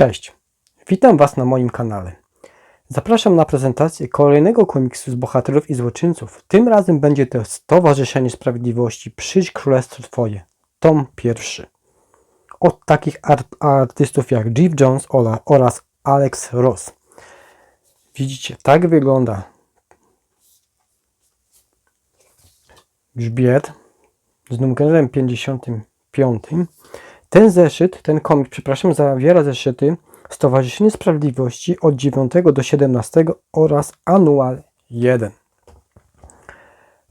Cześć, witam Was na moim kanale. Zapraszam na prezentację kolejnego komiksu z bohaterów i złoczyńców. Tym razem będzie to Stowarzyszenie Sprawiedliwości Przyjdź Królestwo Twoje, tom pierwszy. Od takich art artystów jak Jeff Jones oraz Alex Ross. Widzicie, tak wygląda grzbiet z numerem 55. Ten zeszyt, ten komik, przepraszam, zawiera zeszyty Stowarzyszenie Sprawiedliwości od 9 do 17 oraz Anual 1.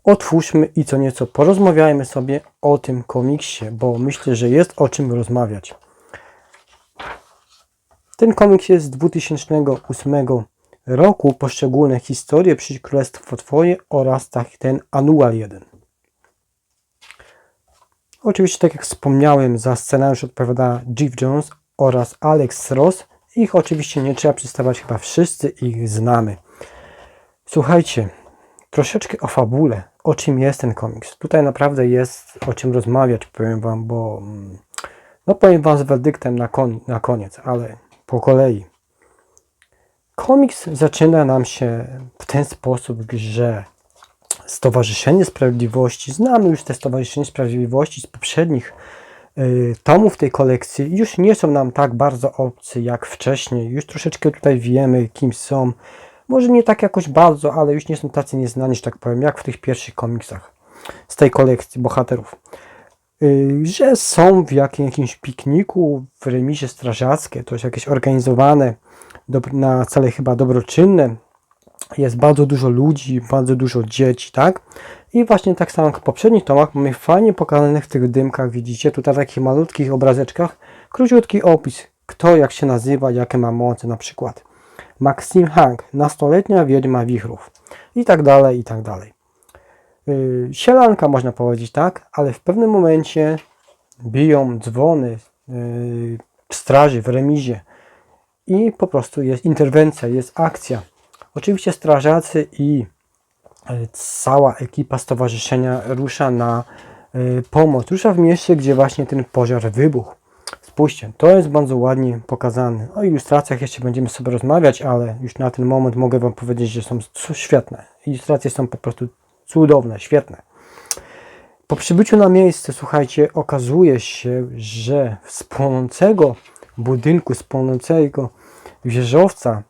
Otwórzmy i co nieco porozmawiajmy sobie o tym komiksie, bo myślę, że jest o czym rozmawiać. Ten komiks jest z 2008 roku, poszczególne historie Przyjdź Królestwo Twoje oraz tak ten Anual 1. Oczywiście, tak jak wspomniałem, za scenariusz odpowiada Jeff Jones oraz Alex Ross. Ich oczywiście nie trzeba przedstawiać, chyba wszyscy ich znamy. Słuchajcie, troszeczkę o fabule, o czym jest ten komiks. Tutaj naprawdę jest o czym rozmawiać, powiem Wam, bo mm, no powiem Wam z werdyktem na, kon- na koniec, ale po kolei. Komiks zaczyna nam się w ten sposób, że Stowarzyszenie Sprawiedliwości, znamy już te Stowarzyszenie Sprawiedliwości z poprzednich y, tomów tej kolekcji, już nie są nam tak bardzo obcy jak wcześniej. Już troszeczkę tutaj wiemy, kim są. Może nie tak jakoś bardzo, ale już nie są tacy nieznani, że tak powiem, jak w tych pierwszych komiksach z tej kolekcji bohaterów. Y, że są w jakim, jakimś pikniku w remisie strażackie, to jest jakieś organizowane na cele chyba dobroczynne, jest bardzo dużo ludzi, bardzo dużo dzieci, tak? I właśnie tak samo jak w poprzednich tomach mamy fajnie pokazanych w tych dymkach, widzicie, tutaj takich malutkich obrazeczkach, króciutki opis, kto jak się nazywa, jakie ma moce, na przykład Maxim Hank, nastoletnia wiedźma wichrów i tak dalej, i tak dalej. Yy, sielanka można powiedzieć, tak? Ale w pewnym momencie biją dzwony yy, w straży, w remizie i po prostu jest interwencja, jest akcja. Oczywiście strażacy i e, cała ekipa stowarzyszenia rusza na e, pomoc. Rusza w miejsce, gdzie właśnie ten pożar wybuchł. Spójrzcie, to jest bardzo ładnie pokazane. O ilustracjach jeszcze będziemy sobie rozmawiać, ale już na ten moment mogę Wam powiedzieć, że są świetne. Ilustracje są po prostu cudowne, świetne. Po przybyciu na miejsce, słuchajcie, okazuje się, że z płonącego budynku, z płonącego wieżowca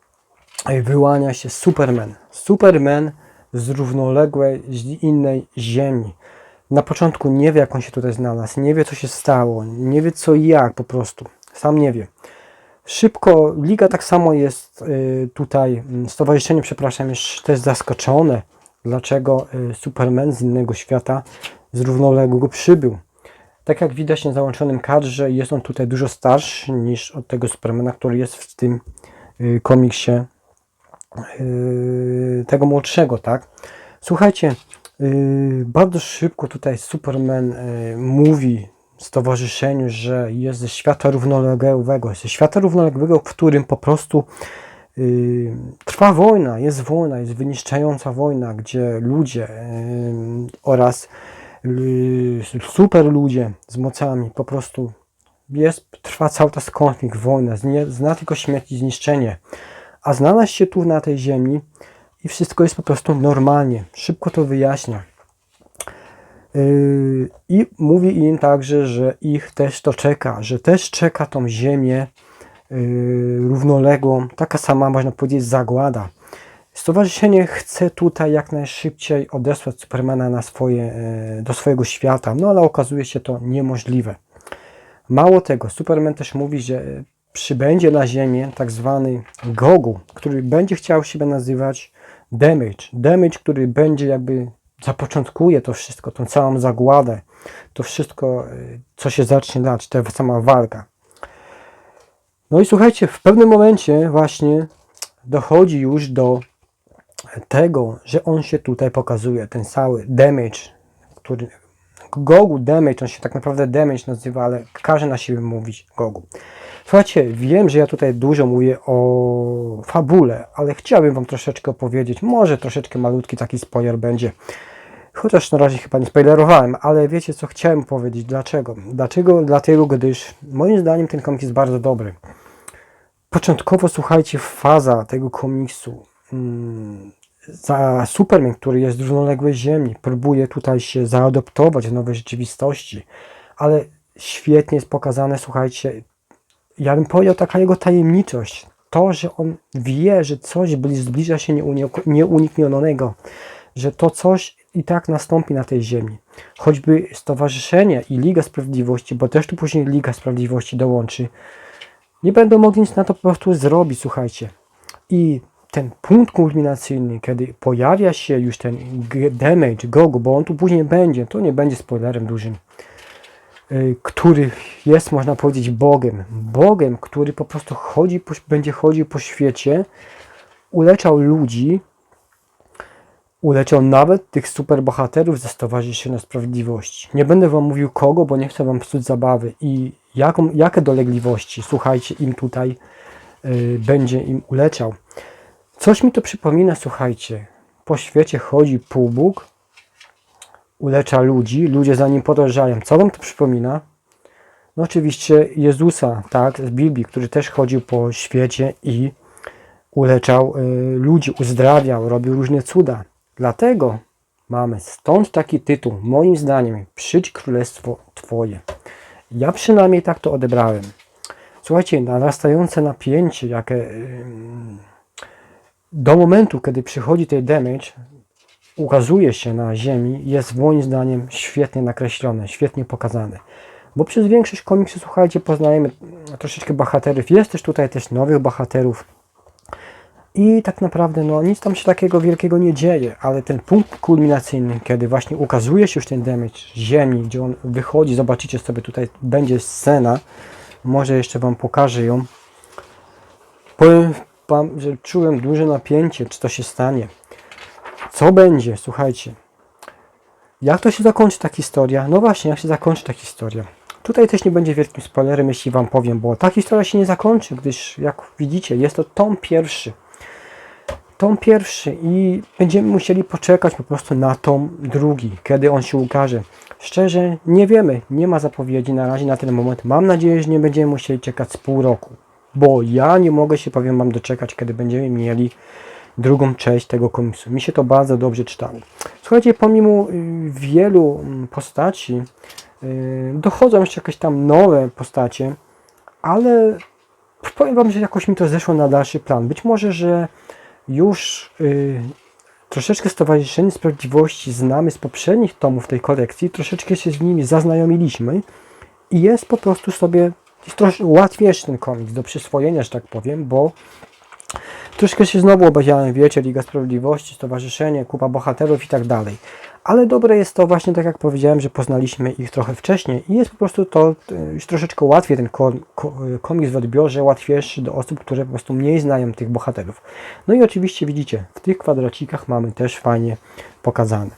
wyłania się Superman. Superman z równoległej, z innej ziemi. Na początku nie wie, jak on się tutaj znalazł, nie wie, co się stało, nie wie, co i jak po prostu. Sam nie wie. Szybko, Liga tak samo jest y, tutaj, mm, stowarzyszenie, przepraszam, jest też zaskoczone, dlaczego y, Superman z innego świata, z równoległego przybył. Tak jak widać na załączonym kadrze, jest on tutaj dużo starszy niż od tego Supermana, który jest w tym komiksie tego młodszego, tak? Słuchajcie, yy, bardzo szybko tutaj Superman yy, mówi stowarzyszeniu, że jest ze świata równoległego, ze świata równoległego, w którym po prostu yy, trwa wojna, jest wojna, jest wyniszczająca wojna, gdzie ludzie yy, oraz yy, super ludzie z mocami po prostu jest, trwa cały czas konflikt, wojna, zna tylko śmierć i zniszczenie a znalazł się tu na tej ziemi i wszystko jest po prostu normalnie. Szybko to wyjaśnia. Yy, I mówi im także, że ich też to czeka, że też czeka tą ziemię yy, równoległą, taka sama można powiedzieć zagłada. Stowarzyszenie chce tutaj jak najszybciej odesłać Supermana na swoje, yy, do swojego świata, no ale okazuje się to niemożliwe. Mało tego, Superman też mówi, że przybędzie na Ziemię tak zwany Gogu, który będzie chciał siebie nazywać Damage. Damage, który będzie jakby zapoczątkuje to wszystko, tą całą zagładę, to wszystko, y, co się zacznie dać, ta sama walka. No i słuchajcie, w pewnym momencie właśnie dochodzi już do tego, że on się tutaj pokazuje, ten cały damage, który Gogu damage, on się tak naprawdę damage nazywa, ale każe na siebie mówić Gogu. Słuchajcie, wiem, że ja tutaj dużo mówię o fabule, ale chciałbym Wam troszeczkę opowiedzieć, może troszeczkę malutki taki spoiler będzie. Chociaż na razie chyba nie spoilerowałem, ale wiecie co chciałem powiedzieć, dlaczego? Dlaczego? Dlatego, gdyż moim zdaniem ten komiks jest bardzo dobry. początkowo, słuchajcie, faza tego komiksu mm, za Superman, który jest z równoległej Ziemi, próbuje tutaj się zaadoptować w nowej rzeczywistości, ale świetnie jest pokazane, słuchajcie, ja bym powiedział, taka jego tajemniczość, to, że on wie, że coś bli- zbliża się nieunik- nieuniknionego, że to coś i tak nastąpi na tej ziemi. Choćby Stowarzyszenie i Liga Sprawiedliwości, bo też tu później Liga Sprawiedliwości dołączy, nie będą mogli nic na to po prostu zrobić, słuchajcie. I ten punkt kulminacyjny, kiedy pojawia się już ten damage, Gogu, bo on tu później będzie, to nie będzie spoilerem dużym, który jest, można powiedzieć, Bogiem. Bogiem, który po prostu chodzi, będzie chodził po świecie, uleczał ludzi, uleciał nawet tych superbohaterów ze Stowarzyszenia Sprawiedliwości. Nie będę wam mówił kogo, bo nie chcę wam psuć zabawy i jaką, jakie dolegliwości, słuchajcie, im tutaj y, będzie im uleczał. Coś mi to przypomina, słuchajcie, po świecie chodzi półbóg, ulecza ludzi, ludzie za nim podążają. Co wam to przypomina? No oczywiście Jezusa, tak, z Biblii, który też chodził po świecie i uleczał y, ludzi, uzdrawiał, robił różne cuda. Dlatego mamy stąd taki tytuł, moim zdaniem, Przyjdź Królestwo Twoje. Ja przynajmniej tak to odebrałem. Słuchajcie, narastające napięcie, jakie ym, do momentu, kiedy przychodzi ten damage, ukazuje się na Ziemi, jest moim zdaniem świetnie nakreślone, świetnie pokazane. Bo przez większość komiksu, słuchajcie, poznajemy troszeczkę bohaterów. Jest też tutaj też nowych bohaterów. I tak naprawdę no, nic tam się takiego wielkiego nie dzieje, ale ten punkt kulminacyjny, kiedy właśnie ukazuje się już ten damage Ziemi, gdzie on wychodzi, zobaczycie sobie tutaj będzie scena, może jeszcze Wam pokażę ją. Powiem Wam, że czułem duże napięcie, czy to się stanie. Co będzie, słuchajcie. Jak to się zakończy ta historia? No właśnie, jak się zakończy ta historia? Tutaj też nie będzie wielkim spoilerem, jeśli Wam powiem, bo ta historia się nie zakończy, gdyż jak widzicie, jest to tom pierwszy. Tom pierwszy i będziemy musieli poczekać po prostu na tom drugi, kiedy on się ukaże. Szczerze, nie wiemy, nie ma zapowiedzi na razie na ten moment. Mam nadzieję, że nie będziemy musieli czekać z pół roku, bo ja nie mogę się, powiem Wam, doczekać, kiedy będziemy mieli drugą część tego komiksu. Mi się to bardzo dobrze czytało. Słuchajcie, pomimo y, wielu mm, postaci, y, dochodzą jeszcze jakieś tam nowe postacie, ale powiem Wam, że jakoś mi to zeszło na dalszy plan. Być może, że już y, troszeczkę Stowarzyszenie Sprawiedliwości znamy z poprzednich tomów tej kolekcji, troszeczkę się z nimi zaznajomiliśmy i jest po prostu sobie jest troszkę łatwiejszy ten komiks do przyswojenia, że tak powiem, bo troszkę się znowu obawiałem, wiecie, Liga Sprawiedliwości, Stowarzyszenie, kupa bohaterów i tak dalej. Ale dobre jest to właśnie, tak jak powiedziałem, że poznaliśmy ich trochę wcześniej i jest po prostu to y, już troszeczkę łatwiej ten y, komiks w odbiorze, łatwiejszy do osób, które po prostu mniej znają tych bohaterów. No i oczywiście widzicie, w tych kwadracikach mamy też fajnie pokazane.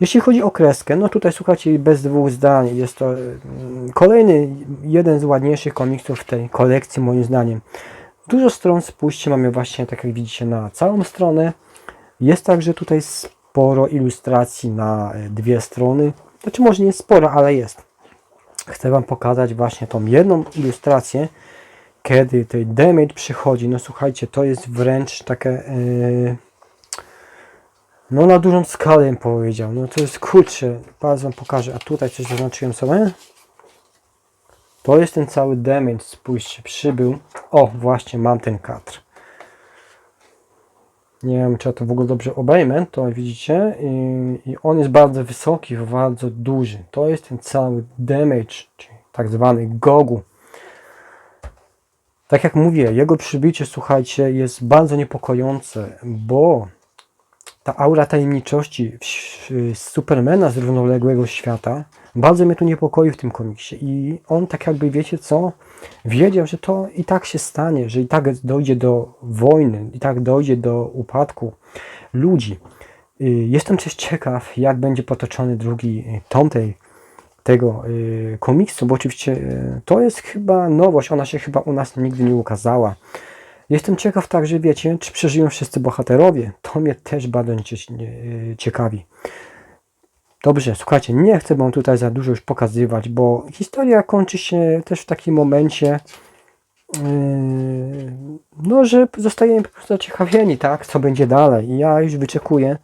Jeśli chodzi o kreskę, no tutaj słuchajcie, bez dwóch zdań, jest to y, kolejny, jeden z ładniejszych komiksów w tej kolekcji moim zdaniem. Dużo stron, spójrzcie, mamy właśnie, tak jak widzicie, na całą stronę. Jest także tutaj sporo ilustracji na e, dwie strony. Znaczy może nie sporo, ale jest. Chcę Wam pokazać właśnie tą jedną ilustrację, kiedy ten damage przychodzi. No słuchajcie, to jest wręcz takie... Yy, no na dużą skalę bym powiedział. No to jest kurczę, bardzo Wam pokażę. A tutaj coś zaznaczyłem sobie. To jest ten cały damage, spójrzcie, przybył. O, właśnie, mam ten kadr. Nie wiem, czy ja to w ogóle dobrze obejmę, to widzicie. I, I on jest bardzo wysoki, bardzo duży. To jest ten cały damage, czyli tak zwany gogu. Tak jak mówię, jego przybicie, słuchajcie, jest bardzo niepokojące, bo ta aura tajemniczości z Supermana z równoległego świata bardzo mnie tu niepokoi w tym komiksie. I on tak jakby, wiecie co, wiedział, że to i tak się stanie, że i tak dojdzie do wojny, i tak dojdzie do upadku ludzi. Y, Jestem też ciekaw, jak będzie potoczony drugi y, tom tej, tego y, komiksu, bo oczywiście to jest chyba nowość, ona się chyba u nas nigdy nie ukazała. Jestem ciekaw także, wiecie, czy przeżyją wszyscy bohaterowie. To mnie też bardzo y, ciekawi. Dobrze, słuchajcie, nie chcę wam tutaj za dużo już pokazywać, bo historia kończy się też w takim momencie, Yy, no, że zostajemy po prostu zaciekawieni, tak, co będzie dalej. I ja już wyczekuję,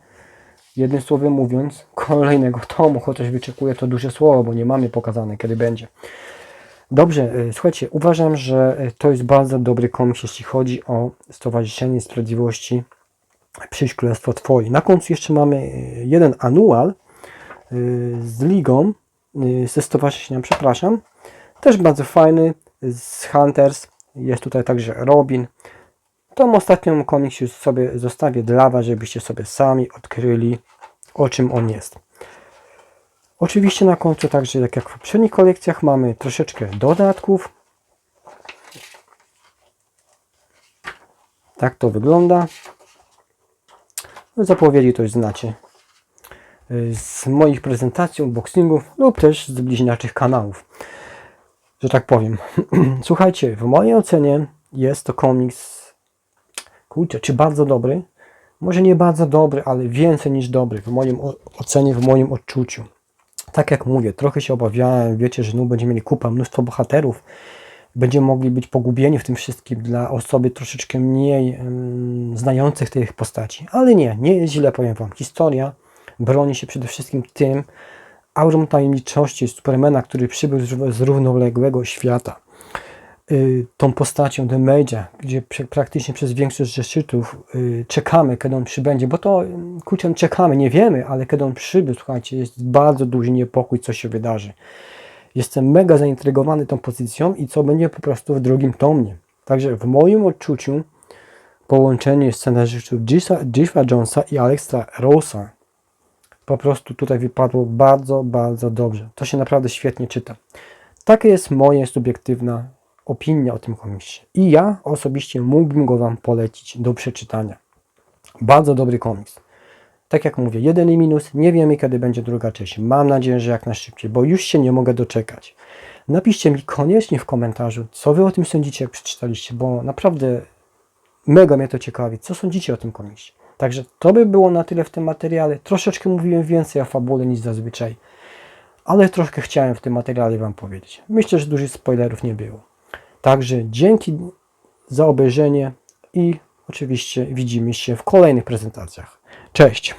jednym słowem mówiąc, kolejnego tomu, chociaż wyczekuję to duże słowo, bo nie mamy pokazane, kiedy będzie. Dobrze, yy, słuchajcie, uważam, że yy, to jest bardzo dobry komiks, jeśli chodzi o Stowarzyszenie Sprawiedliwości Przyjść Królestwo Twoje. Na końcu jeszcze mamy yy, jeden anual z ligą, ze stowarzyszeniem, przepraszam, też bardzo fajny, z Hunters. Jest tutaj także Robin. Tą ostatnią komiks już sobie zostawię dla Was, żebyście sobie sami odkryli, o czym on jest. Oczywiście na końcu także, tak jak w poprzednich kolekcjach, mamy troszeczkę dodatków. Tak to wygląda. No, Zapowiedzi to już znacie y, z moich prezentacji, unboxingów lub też z bliźniaczych kanałów że tak powiem. Słuchajcie, w mojej ocenie jest to komiks, kurczę, czy bardzo dobry? Może nie bardzo dobry, ale więcej niż dobry, w moim ocenie, w moim odczuciu. Tak jak mówię, trochę się obawiałem, wiecie, że no będziemy mieli kupa, mnóstwo bohaterów, będziemy mogli być pogubieni w tym wszystkim dla osoby troszeczkę mniej em, znających tych postaci. Ale nie, nie jest źle, powiem Wam. Historia broni się przede wszystkim tym, aurą tajemniczości Supermana, który przybył z równoległego świata. Y, tą postacią The Mage'a, gdzie praktycznie przez większość zeszytów y, czekamy, kiedy on przybędzie, bo to y, kurczę, czekamy, nie wiemy, ale kiedy on przybył, słuchajcie, jest bardzo duży niepokój, co się wydarzy. Jestem mega zaintrygowany tą pozycją i co będzie po prostu w drugim tomie. Także w moim odczuciu połączenie scenarzystów Jiffa Jonesa i Alexa Rosa po prostu tutaj wypadło bardzo, bardzo dobrze. To się naprawdę świetnie czyta. Taka jest moja subiektywna opinia o tym komiksie. I ja osobiście mógłbym go Wam polecić do przeczytania. Bardzo dobry komiks. Tak jak mówię, jeden i minus, nie wiemy kiedy będzie druga część. Mam nadzieję, że jak najszybciej, bo już się nie mogę doczekać. Napiszcie mi koniecznie w komentarzu, co Wy o tym sądzicie, jak przeczytaliście, bo naprawdę mega mnie to ciekawi. Co sądzicie o tym komiksie? Także to by było na tyle w tym materiale. Troszeczkę mówiłem więcej o fabule niż zazwyczaj, ale troszkę chciałem w tym materiale Wam powiedzieć. Myślę, że dużych spoilerów nie było. Także dzięki za obejrzenie i oczywiście widzimy się w kolejnych prezentacjach. Cześć!